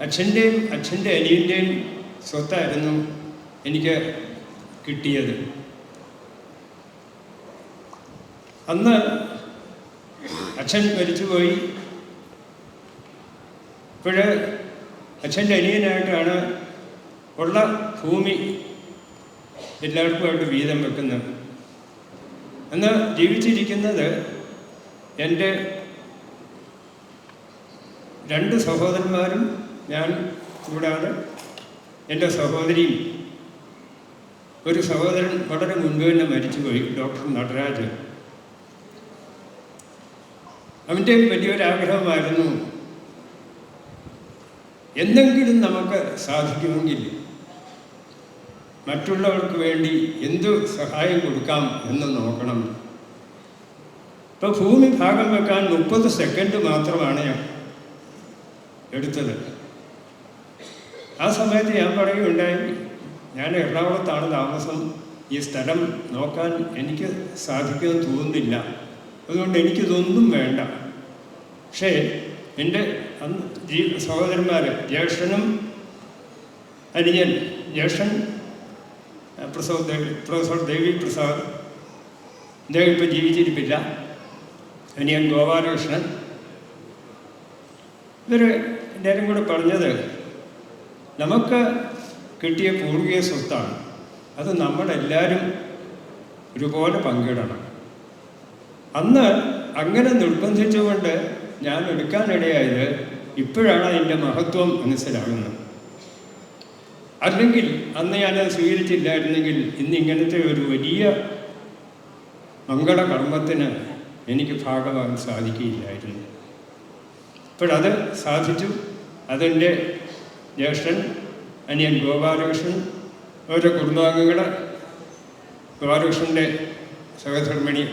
അച്ഛന്റെയും അച്ഛന്റെ അനിയന്റെയും സ്വത്തായിരുന്നു എനിക്ക് കിട്ടിയത്. അന്ന് അച്ഛൻ മരിച്ചുപോയി. ഇപ്പോഴ് അച്ഛന്റെ അനിയനായിട്ടാണ് ഉള്ള ഭൂമി എല്ലാവർക്കുമായിട്ട് വീതം വെക്കുന്നത്. അന്ന് ജീവിച്ചിരിക്കുന്നത് എന്റെ രണ്ട് സഹോദരന്മാരും ഞാൻ കൂടാതെ എന്റെ സഹോദരിയും ഒരു സഹോദരൻ വളരെ മുൻപ് തന്നെ മരിച്ചുപോയി ഡോക്ടർ നടരാജ്. അവന്റെ വലിയൊരാഗ്രഹമായിരുന്നു എന്തെങ്കിലും നമുക്ക് സാധിക്കുമെങ്കിൽ മറ്റുള്ളവർക്ക് വേണ്ടി എന്തു സഹായം കൊടുക്കാം എന്ന് നോക്കണം. ഇപ്പൊ ഭൂമി ഭാഗം വെക്കാൻ മുപ്പത് സെക്കൻഡ് മാത്രമാണ് ഞാൻ എടുത്തത്. ആ സമയത്ത് ഞാൻ പറയുകയുണ്ടായി ഞാൻ എറണാകുളത്താണ് താമസം. ഈ സ്ഥലം നോക്കാൻ എനിക്ക് സാധിക്കുമെന്ന് തോന്നുന്നില്ല. അതുകൊണ്ട് എനിക്കിതൊന്നും വേണ്ട. പക്ഷേ എന്റെ അന്ന് ജീ സഹോദരന്മാർ ജ്യേഷ്ഠനും അനിയൻ ജ്യേഷ്ഠൻ പ്രസവ് ദേവി പ്രൊഫസർ ദേവി പ്രസാദ് അദ്ദേഹം ഇപ്പോൾ ജീവിച്ചിരിപ്പില്ല. അനിയൻ ഗോപാലകൃഷ്ണൻ. ഇവർ എല്ലാവരും കൂടെ പറഞ്ഞത് നമുക്ക് കിട്ടിയ പൂർവിക സ്വത്താണ്. അത് നമ്മളെല്ലാവരും ഒരുപോലെ പങ്കിടണം. അന്ന് അങ്ങനെ നിർബന്ധിച്ചുകൊണ്ട് ഞാൻ എടുക്കാനിടയായത് ഇപ്പോഴാണ് അതിന്റെ മഹത്വം മനസ്സിലാകുന്നത്. അല്ലെങ്കിൽ അന്ന് ഞാനത് സ്വീകരിച്ചില്ലായിരുന്നെങ്കിൽ ഇന്ന് ഇങ്ങനത്തെ ഒരു വലിയ മംഗളകർമ്മത്തിന് എനിക്ക് ഭാഗമാകാൻ സാധിക്കുകയില്ലായിരുന്നു. ഇപ്പോഴത് സാധിച്ചു. അതെന്റെ ജ്യേഷ്ഠൻ അനിയൻ ഗോപാലകൃഷ്ണൻ അവരുടെ കുടുംബാംഗങ്ങൾ ഗോപാലകൃഷ്ണന്റെ സഹധർമ്മിണി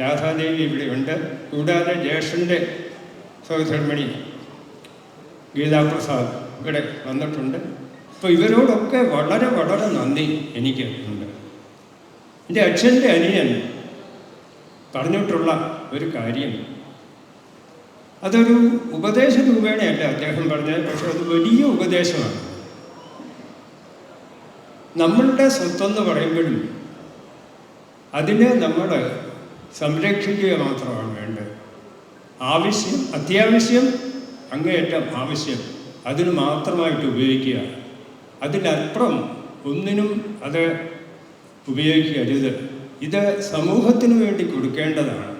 രാധാദേവി ഇവിടെയുണ്ട്. കൂടാതെ ജ്യേഷ്ഠന്റെ സഹധർമ്മിണി ഗീതാപ്രസാദ് ഇവിടെ വന്നിട്ടുണ്ട്. അപ്പോൾ ഇവരോടൊക്കെ വളരെ വളരെ നന്ദി എനിക്ക് ഉണ്ട്. എന്റെ അച്ഛന്റെ അനിയൻ പറഞ്ഞിട്ടുള്ള ഒരു കാര്യം അതൊരു ഉപദേശ രൂപേണയല്ല അദ്ദേഹം പറഞ്ഞത് പക്ഷെ അത് വലിയ ഉപദേശമാണ്. നമ്മളുടെ സ്വത്തെന്ന് പറയുമ്പോഴും അതിനെ നമ്മൾ സംരക്ഷിക്കുക മാത്രമാണ് വേണ്ടത്. ആവശ്യം അത്യാവശ്യം അങ്ങേയറ്റം ആവശ്യം അതിന് മാത്രമായിട്ട് ഉപയോഗിക്കുക. അതിനപ്പുറം ഒന്നിനും അത് ഉപയോഗിക്കരുത്. ഇത് സമൂഹത്തിന് വേണ്ടി കൊടുക്കേണ്ടതാണ്.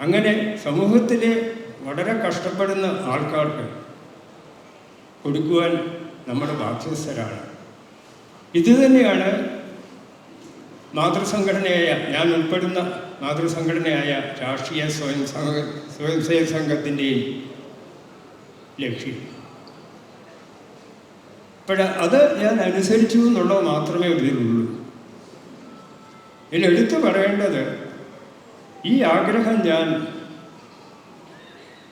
അങ്ങനെ സമൂഹത്തിലെ വളരെ കഷ്ടപ്പെടുന്ന ആൾക്കാർക്ക് കൊടുക്കുവാൻ നമ്മുടെ ബാധ്യസ്ഥരാണ്. ഇത് തന്നെയാണ് മാതൃസംഘടനയായ ഞാൻ ഉൾപ്പെടുന്ന മാതൃസംഘടനയായ രാഷ്ട്രീയ സ്വയം സംഘ സ്വയം സേവക സംഘത്തിന്റെയും ലക്ഷ്യം. അപ്പോൾ അത് ഞാൻ അനുസരിച്ചു എന്നുള്ളത് മാത്രമേ ഇതിലുള്ളൂ ഇതിൽ എടുത്തു പറയേണ്ടത് ഈ ആഗ്രഹം ഞാൻ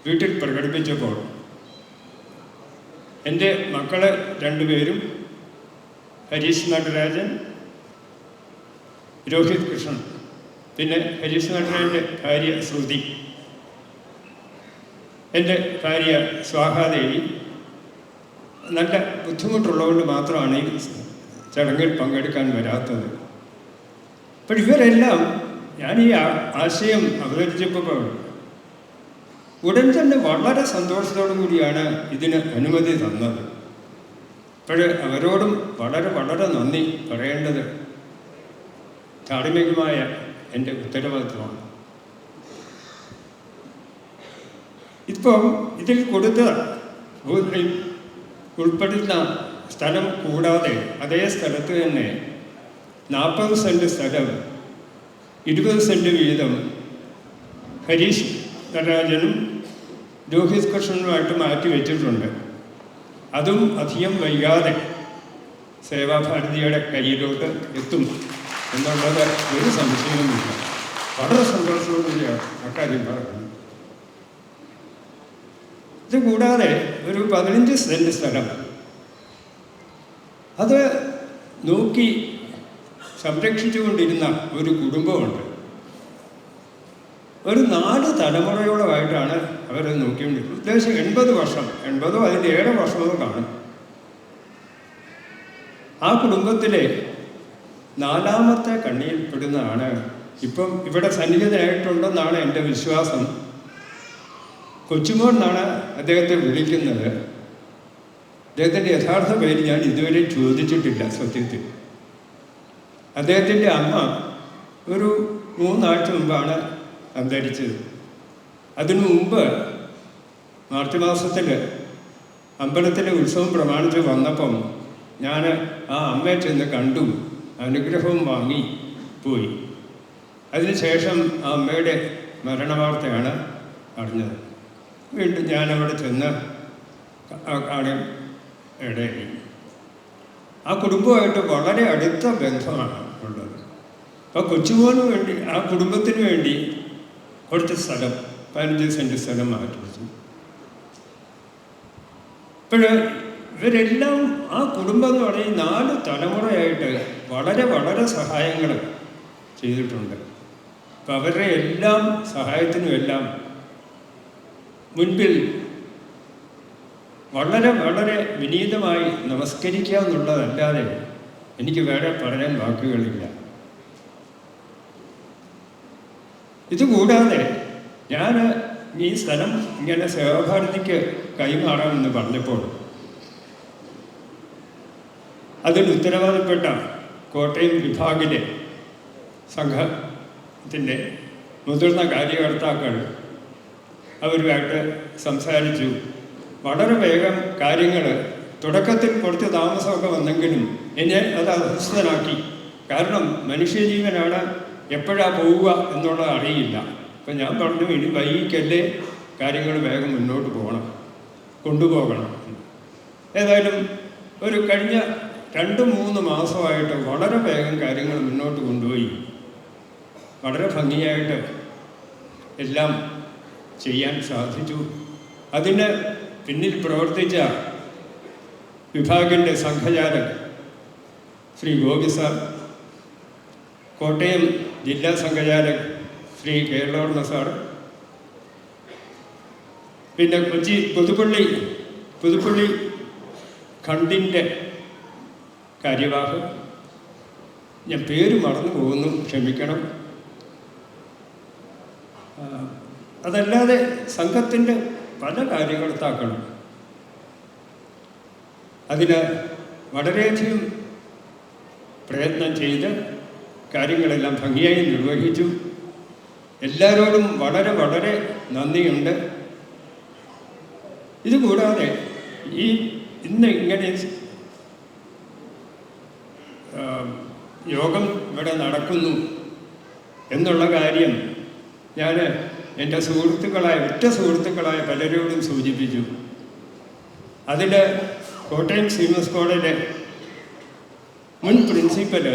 വീട്ടിൽ പ്രകടിപ്പിച്ചപ്പോൾ എന്റെ മക്കൾ രണ്ടുപേരും ഹരീഷ് നടരാജൻ രോഹിത് കൃഷ്ണൻ പിന്നെ ഹരീഷ് നടരാജന്റെ ഭാര്യ ശ്രുതി. എന്റെ ഭാര്യ സ്വാഹാദേവി നല്ല ബുദ്ധിമുട്ടുള്ളതുകൊണ്ട് മാത്രമാണ് ഈ ചടങ്ങിൽ പങ്കെടുക്കാൻ വരാത്തത്. അപ്പോൾ ഇവരെല്ലാം ഞാൻ ഈ ആശയം അവതരിച്ചപ്പോൾ ഉടൻ തന്നെ വളരെ സന്തോഷത്തോടു കൂടിയാണ് ഇതിന് അനുമതി തന്നത്. പക്ഷേ അവരോടും വളരെ വളരെ നന്ദി പറയേണ്ടത് ധാർമ്മികമായ എന്റെ ഉത്തരവാദിത്വമാണ് ഇപ്പം ഇതിൽ കൊടുത്ത ഉൾപ്പെടുന്ന സ്ഥലം കൂടാതെ അതേ സ്ഥലത്ത് തന്നെ നാൽപ്പത് സെന്റ് സ്ഥലം ഇരുപത് സെന്റ് വീതം ഹരീഷ് നടരാജനും രോഹിത് കൃഷ്ണനുമായിട്ട് മാറ്റി വെച്ചിട്ടുണ്ട്. അതും അധികം വൈകാതെ സേവാഭാരതിയുടെ കയ്യിലോട്ട് എത്തും എന്നുള്ളത് ഒരു സംശയവുമില്ല. വളരെ സന്തോഷത്തോടുകൂടിയാണ് അക്കാര്യം പറയുന്നത്. ഇത് കൂടാതെ ഒരു പതിനഞ്ച് സെന്റ് സ്ഥലം. അത് നോക്കി സംരക്ഷിച്ചുകൊണ്ടിരുന്ന ഒരു കുടുംബമുണ്ട്. ഒരു നാല് തലമുറയോളമായിട്ടാണ് അവരെ നോക്കിയും ഉദ്ദേശം എൺപത് വർഷം എൺപതോ അതിന്റെ ഏഴ് വർഷമോ കാണും. ആ കുടുംബത്തിലെ നാലാമത്തെ കണ്ണിയിൽപ്പെടുന്നതാണ് ഇപ്പം ഇവിടെ സന്നിഹിതനായിട്ടുണ്ടെന്നാണ് എന്റെ വിശ്വാസം. കൊച്ചുമോൻ എന്നാണ് അദ്ദേഹത്തെ വിളിക്കുന്നത്. അദ്ദേഹത്തിന്റെ യഥാർത്ഥ പേര് ഞാൻ ഇതുവരെ ചോദിച്ചിട്ടില്ല സത്യത്തിൽ. അദ്ദേഹത്തിന്റെ അമ്മ ഒരു മൂന്നാഴ്ച മുമ്പാണ് അന്തരിച്ചത്. അതിനു മുമ്പ് മാർച്ച് മാസത്തിൽ അമ്പലത്തിലെ ഉത്സവം പ്രമാണിച്ച് വന്നപ്പം ഞാൻ ആ അമ്മയെ ചെന്ന് കണ്ടു. അനുഗ്രഹവും വാങ്ങി പോയി. അതിനുശേഷം ആ അമ്മയുടെ മരണവാർത്തയാണ് അറിഞ്ഞത്. വീണ്ടും ഞാൻ അവിടെ ചെന്ന് കാണാൻ ഇടയായി. ആ കുടുംബമായിട്ട് വളരെ അടുത്ത ബന്ധമാണ് ഉള്ളത്. അപ്പോൾ കൊച്ചുമോന് വേണ്ടി ആ കുടുംബത്തിന് വേണ്ടി കുറച്ച് സ്ഥലം പതിനഞ്ച് സെന്റ് സ്ഥലം മാറ്റി വെച്ചു. ഇപ്പോൾ ഇവരെല്ലാം ആ കുടുംബം എന്ന് പറയുന്ന നാല് തലമുറയായിട്ട് വളരെ വളരെ സഹായങ്ങൾ ചെയ്തിട്ടുണ്ട്. അപ്പം അവരുടെ എല്ലാം സഹായത്തിനും എല്ലാം മുൻപിൽ വളരെ വളരെ വിനീതമായി നമസ്കരിക്കുക എന്നുള്ളതല്ലാതെ എനിക്ക് വേറെ പറയാൻ വാക്കുകളില്ല ഇതുകൂടാതെ ഞാൻ ഈ സ്ഥലം ഇങ്ങനെ സേവാഭാരതിക്ക് കൈമാറാമെന്ന് പറഞ്ഞപ്പോൾ അതിന് ഉത്തരവാദപ്പെട്ട കോട്ടയം വിഭാഗിലെ സംഘത്തിന്റെ മുതിർന്ന കാര്യകർത്താക്കൾ അവരുമായിട്ട് സംസാരിച്ചു. വളരെ വേഗം കാര്യങ്ങൾ തുടക്കത്തിൽ കുറച്ച് താമസമൊക്കെ വന്നെങ്കിലും എന്നെ അത് അസ്വസ്ഥനാക്കി. കാരണം മനുഷ്യജീവനാണ് എപ്പോഴാണ് പോവുക എന്നുള്ളത് അറിയില്ല. അപ്പം ഞാൻ പറഞ്ഞു ഇനി വൈകിക്കല്ലേ കാര്യങ്ങൾ വേഗം മുന്നോട്ട് പോകണം കൊണ്ടുപോകണം. ഏതായാലും ഒരു കഴിഞ്ഞ രണ്ട് മൂന്ന് മാസമായിട്ട് വളരെ വേഗം കാര്യങ്ങൾ മുന്നോട്ട് കൊണ്ടുപോയി. വളരെ ഭംഗിയായിട്ട് എല്ലാം ചെയ്യാൻ സാധിച്ചു. അതിന് പിന്നിൽ പ്രവർത്തിച്ച വിഭാഗിന്റെ സംഘചാലക് ശ്രീ ഗോപി സാർ കോട്ടയം ജില്ലാ സംഘചാലക് ശ്രീ കേരളവർമ്മ സാർ പിന്നെ കൊച്ചി പുതുപ്പള്ളി പുതുപ്പള്ളി ഖണ്ഡിന്റെ കാര്യവാഹ് ഞാൻ പേര് മറന്നു പോകുന്നു ക്ഷമിക്കണം. അതല്ലാതെ സംഘത്തിന്റെ പല കാര്യകർത്താക്കളും അതിന് വളരെയധികം പ്രയത്നം ചെയ്ത് കാര്യങ്ങളെല്ലാം ഭംഗിയായി നിർവഹിച്ചു. എല്ലാവരോടും വളരെ വളരെ നന്ദിയുണ്ട്. ഇതുകൂടാതെ ഈ ഇന്ന് ഇങ്ങനെ യോഗം ഇവിടെ നടക്കുന്നു എന്നുള്ള കാര്യം ഞാൻ എന്റെ സുഹൃത്തുക്കളായ ഒറ്റ സുഹൃത്തുക്കളായ പലരോടും സൂചിപ്പിച്ചു. അതിൽ കോട്ടയം സീമസ് കോളേജിലെ മുൻ principal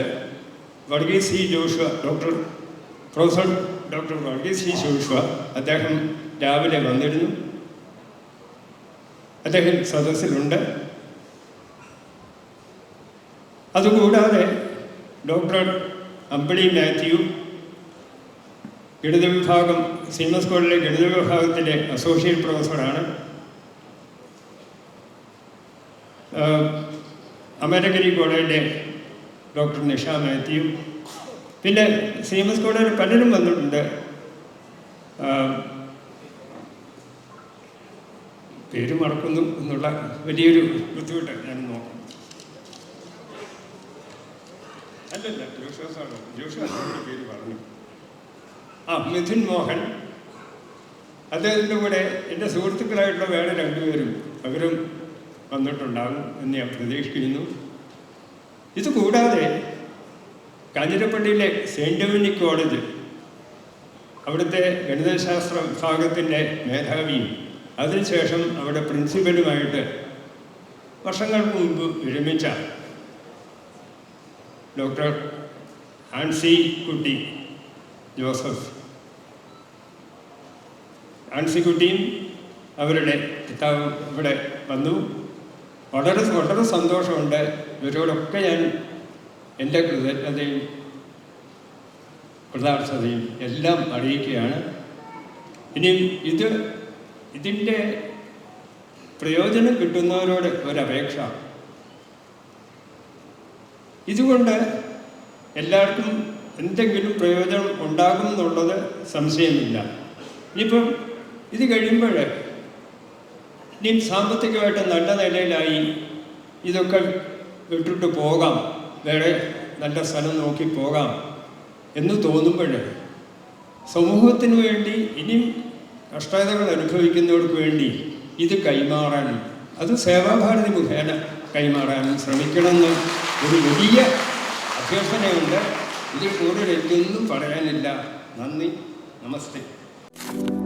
Varghese C Josha doctor professor doctor Varghese C Joshua അദ്ദേഹം രാവിലെ വന്നിരുന്നു. അദ്ദേഹം സദസ്സിലുണ്ട്. അതുകൂടാതെ ഡോക്ടർ അമ്പിളി മാത്യു ഗണിത വിഭാഗം സിനിമ സ്കൂളിലെ ഗണിത വിഭാഗത്തിലെ അസോസിയേറ്റ് പ്രൊഫസറാണ് അമേരക്കരി കോളേജിലെ ഡോക്ടർ നിഷ മാത്യു. പിന്നെ സി എം എസ് കോഡിൽ പലരും വന്നിട്ടുണ്ട്. പേര് മറക്കുന്നു എന്നുള്ള വലിയൊരു ബുദ്ധിമുട്ട് ഞാൻ നോക്കാം അല്ലല്ല ജോഷാസാണ് ജോഷാസാണ് പേര് പറഞ്ഞു. ആ മിഥുൻ മോഹൻ. അദ്ദേഹത്തിന്റെ കൂടെ എന്റെ സുഹൃത്തുക്കളായിട്ടുള്ള വേറെ രണ്ടുപേരും അവരും വന്നിട്ടുണ്ടാകും എന്ന് ഞാൻ പ്രതീക്ഷിക്കുന്നു. ഇത് കൂടാതെ കാഞ്ഞിരപ്പള്ളിയിലെ സെയിന്റ് ഡൊമിനിക് കോളേജ് അവിടുത്തെ ഗണിതശാസ്ത്ര വിഭാഗത്തിന്റെ മേധാവിയും അതിനുശേഷം അവിടെ പ്രിൻസിപ്പലുമായിട്ട് വർഷങ്ങൾക്ക് മുമ്പ് വിരമിച്ച ഡോക്ടർ ആൻസി കുട്ടി ജോസഫ്. ആൻസി ആൻസിക്കുട്ടിയും അവരുടെ പിതാവ് ഇവിടെ വന്നു. വളരെ വളരെ സന്തോഷമുണ്ട്. ഇവരോടൊക്കെ ഞാൻ എന്റെ കൃതജ്ഞതയും കൃതാർത്ഥതയും എല്ലാം അറിയിക്കുകയാണ്. ഇനിയും ഇത് ഇതിന്റെ പ്രയോജനം കിട്ടുന്നവരോട് ഒരപേക്ഷ. ഇതുകൊണ്ട് എല്ലാവർക്കും എന്തെങ്കിലും പ്രയോജനം ഉണ്ടാകും എന്നുള്ളത് സംശയമില്ല. ഇനിയിപ്പം ഇത് കഴിയുമ്പോൾ ഇനിയും സാമ്പത്തികമായിട്ട് നല്ല നിലയിലായി ഇതൊക്കെ വിട്ടിട്ട് പോകാം. വേറെ നല്ല സ്ഥലം നോക്കി പോകാം എന്ന് തോന്നുമ്പോൾ സമൂഹത്തിന് വേണ്ടി ഇനിയും കഷ്ടതകൾ അനുഭവിക്കുന്നവർക്ക് വേണ്ടി ഇത് കൈമാറാനും അത് സേവാഭാരതി മുഖേന കൈമാറാനും ശ്രമിക്കണമെന്ന് ഒരു വലിയ അഭ്യർത്ഥനയുണ്ട്. ഇതിൽ കൂടുതൽ എനിക്കൊന്നും പറയാനില്ല. നന്ദി. നമസ്തേ.